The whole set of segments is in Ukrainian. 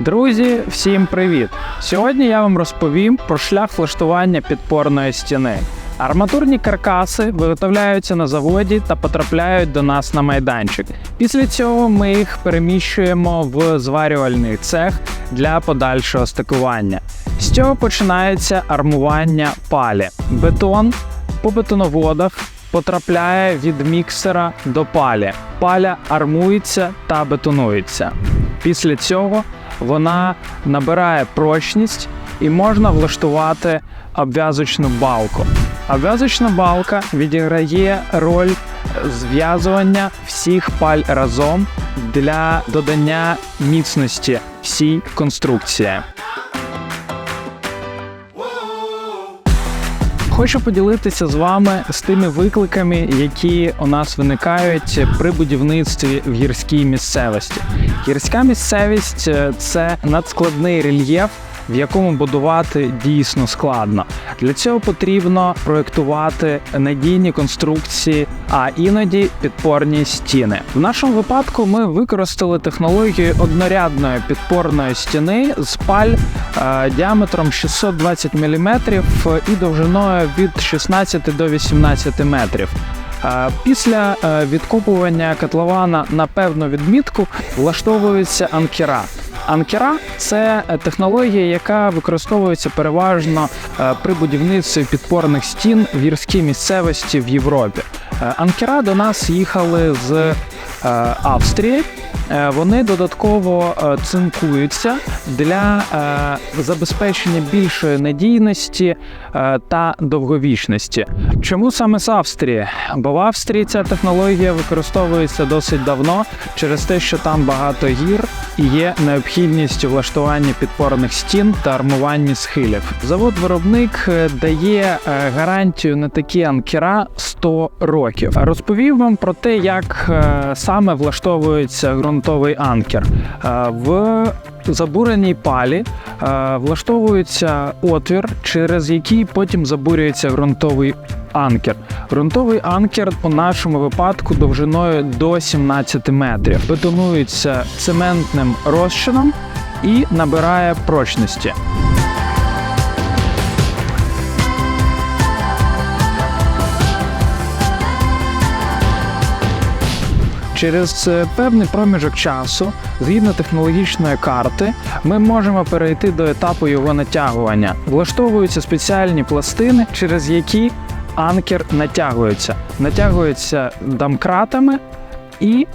Друзі, всім привіт! Сьогодні я вам розповім про шлях влаштування підпорної стіни. Арматурні каркаси виготовляються на заводі та потрапляють до нас на майданчик. Після цього ми їх переміщуємо в зварювальний цех для подальшого стикування. З цього починається армування палі. Бетон по бетоноводах потрапляє від міксера до палі. Паля армується та бетонується. Після цього вона набирає прочність і можна влаштувати обв'язочну балку. Обв'язочна балка відіграє роль зв'язування всіх паль разом для додання міцності всій конструкції. Хочу поділитися з вами з тими викликами, які у нас виникають при будівництві в гірській місцевості. Гірська місцевість е, це надскладний рельєф. В якому будувати дійсно складно. Для цього потрібно проєктувати надійні конструкції, а іноді підпорні стіни. В нашому випадку ми використали технологію однорядної підпорної стіни з паль е, діаметром 620 мм і довжиною від 16 до 18 метрів. Е, Після е, відкопування котлована на певну відмітку влаштовується анкера. Анкера це е, технологія, яка використовується переважно е, при будівництві підпорних стін в гірській місцевості в Європі. Е, Анкера до нас їхали з Австрії. Е, Вони додатково е, цинкуються для е, забезпечення більшої надійності та довговічності. Чому саме з Австрії? Бо в Австрії ця технологія використовується досить давно через те, що там багато гір і є необхідність у влаштуванні підпорних стін та армуванні схилів. Завод-виробник дає гарантію на такі анкера 100 років. Розповів вам про те, як саме влаштовується ґрунтовий анкер. Е, В забуреній палі е, влаштовується отвір, через який потім забурюється ґрунтовий анкер. Грунтовий анкер у нашому випадку довжиною до 17 метрів. Бетонується цементним розчином і набирає прочності. Через е, певний проміжок часу, згідно технологічної карти, ми можемо перейти до етапу його натягування. Влаштовуються спеціальні пластини, через які анкер натягується. Натягується домкратами і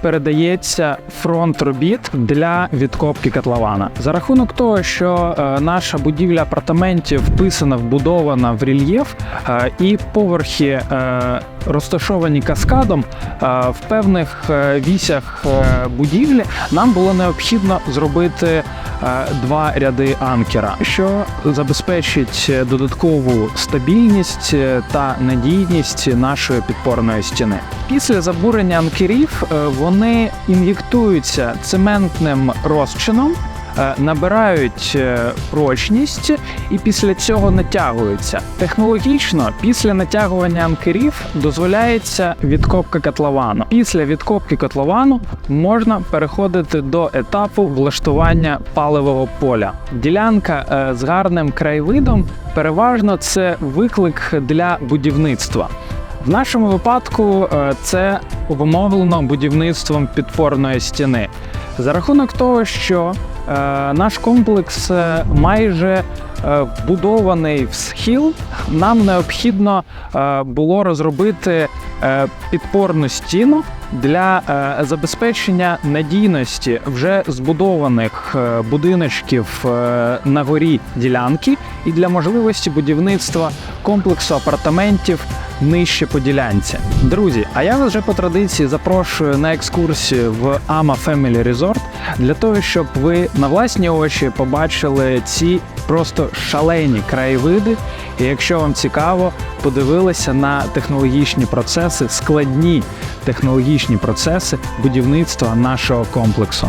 передається фронт робіт для відкопки котлована. За рахунок того, що е, наша будівля апартаментів вписана, вбудована в рельєф, е, і поверхи е, розташовані каскадом, в певних вісях будівлі нам було необхідно зробити два ряди анкера, що забезпечить додаткову стабільність та надійність нашої підпорної стіни. Після забурення анкерів е, вони ін'єктуються цементним розчином. е, Набирають е, прочність і після цього натягуються. Технологічно, після натягування анкерів дозволяється відкопка котловану. Після відкопки котловану можна переходити до етапу влаштування паливого поля. Ділянка е, з гарним краєвидом переважно це виклик для будівництва. В нашому випадку е, це обумовлено будівництвом підпорної стіни. За рахунок того, що е, наш комплекс е, майже вбудований в схил, нам необхідно було розробити підпорну стіну для е, забезпечення надійності вже збудованих е, будиночків е, на горі ділянки і для можливості будівництва комплексу апартаментів нижче по ділянці. Друзі, а я вас вже по традиції запрошую на екскурсію в Ama Family Resort для того, щоб ви на власні очі побачили ці просто шалені краєвиди. І якщо вам цікаво, подивилися на технологічні процеси, складні технологічні процеси будівництва нашого комплексу.